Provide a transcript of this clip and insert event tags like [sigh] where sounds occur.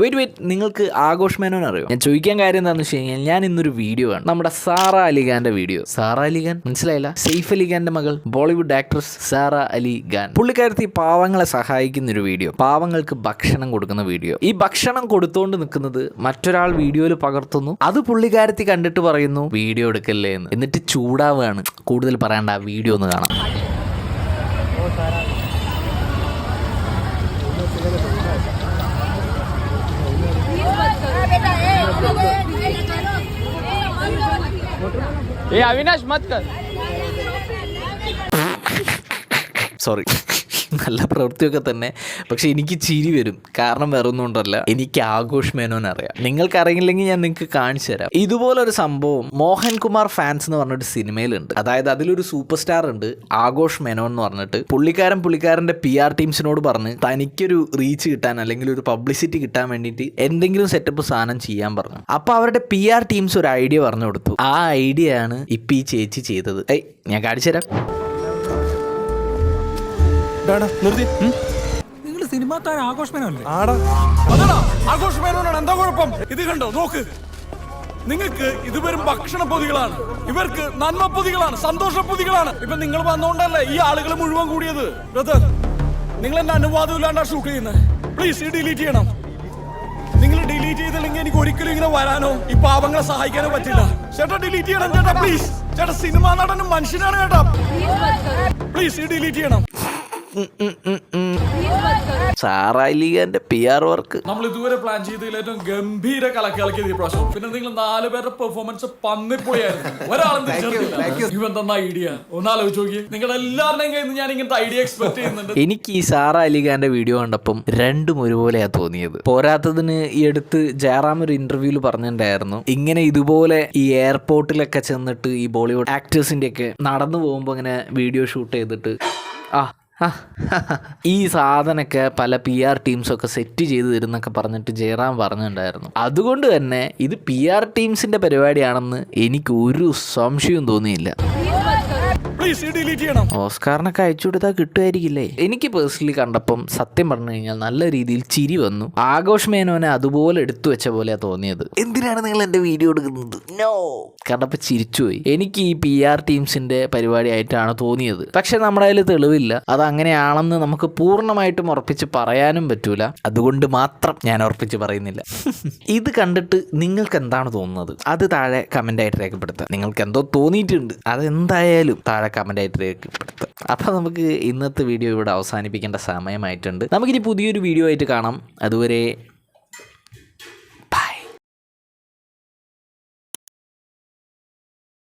Wait wait നിങ്ങൾക്ക് ആഘോഷ് മേനോൻ അറിയോ? ഞാൻ ചോദിക്കാൻ കാര്യം എന്താണെന്ന് വെച്ച് കഴിഞ്ഞാൽ ഞാൻ ഇന്നൊരു വീഡിയോ ആണ്. നമ്മുടെ സാറ അലിഖാന്റെ വീഡിയോ സാറ അലിഖാൻ? മനസ്സിലായില്ല. സെയ്ഫ് അലിഖാന്റെ മകൾ ബോളിവുഡ് ആക്ട്രസ് സാറ അലി ഖാൻ. പുള്ളിക്കാരത്തി പാവങ്ങളെ സഹായിക്കുന്ന ഒരു വീഡിയോ പാവങ്ങൾക്ക് ഭക്ഷണം കൊടുക്കുന്ന വീഡിയോ ഈ ഭക്ഷണം കൊടുത്തോണ്ട് നിൽക്കുന്നത് മറ്റൊരാൾ വീഡിയോയിൽ പകർത്തുന്നു. അത് പുള്ളിക്കാരത്തി കണ്ടിട്ട് പറയുന്നു വീഡിയോ എടുക്കല്ലേ എന്ന്. എന്നിട്ട് ചൂടാവുകയാണ് കൂടുതൽ പറയേണ്ട ആ വീഡിയോ ഒന്ന് കാണാം. ये अविनाश मत कर। സോറി നല്ല പ്രവൃത്തിയൊക്കെ തന്നെ. പക്ഷെ എനിക്ക് ചിരി വരും. കാരണം വേറെ ഒന്നും കൊണ്ടല്ല. എനിക്ക് ആഘോഷ് മേനോൻ അറിയാം. നിങ്ങൾക്ക് അറിയില്ലെങ്കിൽ ഞാൻ നിങ്ങൾക്ക് കാണിച്ചു തരാം. ഇതുപോലൊരു സംഭവം മോഹൻകുമാർ ഫാൻസ് എന്ന് പറഞ്ഞൊരു സിനിമയിലുണ്ട്. അതായത് അതിലൊരു സൂപ്പർ സ്റ്റാർ ഉണ്ട് ആഘോഷ് മേനോൻ എന്ന് പറഞ്ഞിട്ട്. പുള്ളിക്കാരൻ പുള്ളിക്കാരന്റെ പി ആർ ടീംസിനോട് പറഞ്ഞ് തനിക്കൊരു റീച്ച് കിട്ടാൻ അല്ലെങ്കിൽ ഒരു പബ്ലിസിറ്റി കിട്ടാൻ വേണ്ടിയിട്ട് എന്തെങ്കിലും സെറ്റപ്പ് സാധനം ചെയ്യാൻ പറഞ്ഞു. അപ്പോൾ അവരുടെ പി ആർ ടീംസ് ഒരു ഐഡിയ പറഞ്ഞു കൊടുത്തു. ആ ഐഡിയ ആണ് ഇപ്പം ഈ ചേച്ചി ചെയ്തത്. ഏയ് ഞാൻ കാണിച്ചു തരാം. നിർത്തി. നിങ്ങൾ സിനിമാ താരം ആഘോഷമേനല്ലേ ആടാ. അതെടാ, ആഘോഷ് മേനോനാണ് എന്താ കുഴപ്പം? ഇത് കണ്ടോ നോക്ക്. നിങ്ങൾക്ക് ഇത് വരും ഭക്ഷണ പൊതികളാണ്. ഇവർക്ക് നന്മ പൊതികളാണ് സന്തോഷ പൊതികളാണ്. ഇപ്പൊ നിങ്ങൾ വന്നോണ്ടല്ലേ ഈ ആളുകൾ മുഴുവൻ കൂടിയത്? ബ്രദർ നിങ്ങൾ എന്റെ അനുവാദം ഇല്ലാണ്ടാ ഷൂട്ട് ചെയ്യുന്നത് പ്ലീസ് ഈ ഡിലീറ്റ് ചെയ്യണം. നിങ്ങൾ ഡിലീറ്റ് ചെയ്തില്ലെങ്കിൽ എനിക്ക് ഒരിക്കലും ഇങ്ങനെ വരാനോ ഈ പാവങ്ങളെ സഹായിക്കാനോ പറ്റില്ല. ചേട്ടാ ഡിലീറ്റ് ചെയ്യണം ചേട്ടാ പ്ലീസ്. ചേട്ടാ സിനിമാ നടനും മനുഷ്യനാണ് ചേട്ടാ. പ്ലീസ് ഈ ഡിലീറ്റ് ചെയ്യണം. സാറായിലിഗാന്റെ പി ആർ വർക്ക് നമ്മൾ ഇതുവരെ പ്ലാൻ ചെയ്തതിൽ ഏറ്റവും ഗംഭീര കലക്കിളക്കിയത് ഈ പ്രാവശ്യം. പിന്നെ നിങ്ങൾ നാല് പേരുടെ പെർഫോമൻസ് പന്നിപ്പോയായിരുന്നു ഒരാളും തിരിച്ചറിഞ്ഞില്ല. ഇവൻ തന്ന ഐഡിയ ഒന്നാലോചിച്ച് നോക്കി. നിങ്ങളുടെ എല്ലാവരുടെയും കയ്യിൽ ഞാൻ ഇങ്ങനത്തെ ഐഡിയ എക്സ്പെക്ട് ചെയ്യുന്നുണ്ട്. എനിക്ക് ഈ സാറ അലിഖാന്റെ വീഡിയോ കണ്ടപ്പം രണ്ടും ഒരുപോലെയാ തോന്നിയത്. പോരാത്തതിന് ഈ അടുത്ത് ജയറാം ഒരു ഇന്റർവ്യൂൽ പറഞ്ഞിട്ടുണ്ടായിരുന്നു. ഇങ്ങനെ ഇതുപോലെ ഈ എയർപോർട്ടിലൊക്കെ ചെന്നിട്ട് ഈ ബോളിവുഡ് ആക്ടേഴ്സിന്റെ ഒക്കെ നടന്നു പോകുമ്പോൾ ഇങ്ങനെ വീഡിയോ ഷൂട്ട് ചെയ്തിട്ട് ആ, ഈ സാധനമൊക്കെ പല പി ആർ ടീംസൊക്കെ സെറ്റ് ചെയ്ത് തരുന്നൊക്കെ പറഞ്ഞിട്ട് ജയറാം പറഞ്ഞിട്ടുണ്ടായിരുന്നു. അതുകൊണ്ട് തന്നെ ഇത് പി ആർ ടീംസിന്റെ പരിപാടിയാണെന്ന് എനിക്ക് ഒരു സംശയവും തോന്നിയില്ല. പ്ലീസ് ഡിലീറ്റ് ചെയ്യണം. ഓസ്കാറിനൊക്കെ അയച്ചു കൊടുത്താൽ കിട്ടുമായിരിക്കില്ലേ? എനിക്ക് പേഴ്സണലി കണ്ടപ്പം സത്യം പറഞ്ഞു കഴിഞ്ഞാൽ നല്ല രീതിയിൽ ചിരി വന്നു. ആഘോഷ് മേനോനെ അതുപോലെ എടുത്തു വെച്ച പോലെയാ തോന്നിയത്. എന്തിനാണ് നിങ്ങൾ എന്റെ വീഡിയോ എടുക്കുന്നത്? നോ കണ്ടപ്പോൾ ചിരിച്ചുപോയി എനിക്ക് ഈ പി ആർ ടീംസിന്റെ പരിപാടി ആയിട്ടാണ് തോന്നിയത്. പക്ഷെ നമ്മുടെ കയ്യിൽ തെളിവില്ല. അത് അങ്ങനെയാണെന്ന് നമുക്ക് പൂർണമായിട്ടും ഉറപ്പിച്ച് പറയാനും പറ്റൂല. അതുകൊണ്ട് മാത്രം ഞാൻ ഉറപ്പിച്ച് പറയുന്നില്ല. [laughs] ഇത് കണ്ടിട്ട് നിങ്ങൾക്ക് എന്താണ് തോന്നുന്നത്? അത് താഴെ കമന്റ് ആയിട്ട് രേഖപ്പെടുത്താം നിങ്ങൾക്ക് എന്തോ തോന്നിയിട്ടുണ്ട്. അതെന്തായാലും താഴെ കമന്റ് ആയിട്ട് രേഖപ്പെടുത്താം അപ്പോൾ നമുക്ക് ഇന്നത്തെ വീഡിയോ ഇവിടെ അവസാനിപ്പിക്കേണ്ട സമയമായിട്ടുണ്ട്. നമുക്കിനി പുതിയൊരു വീഡിയോ ആയിട്ട് കാണാം. അതുവരെ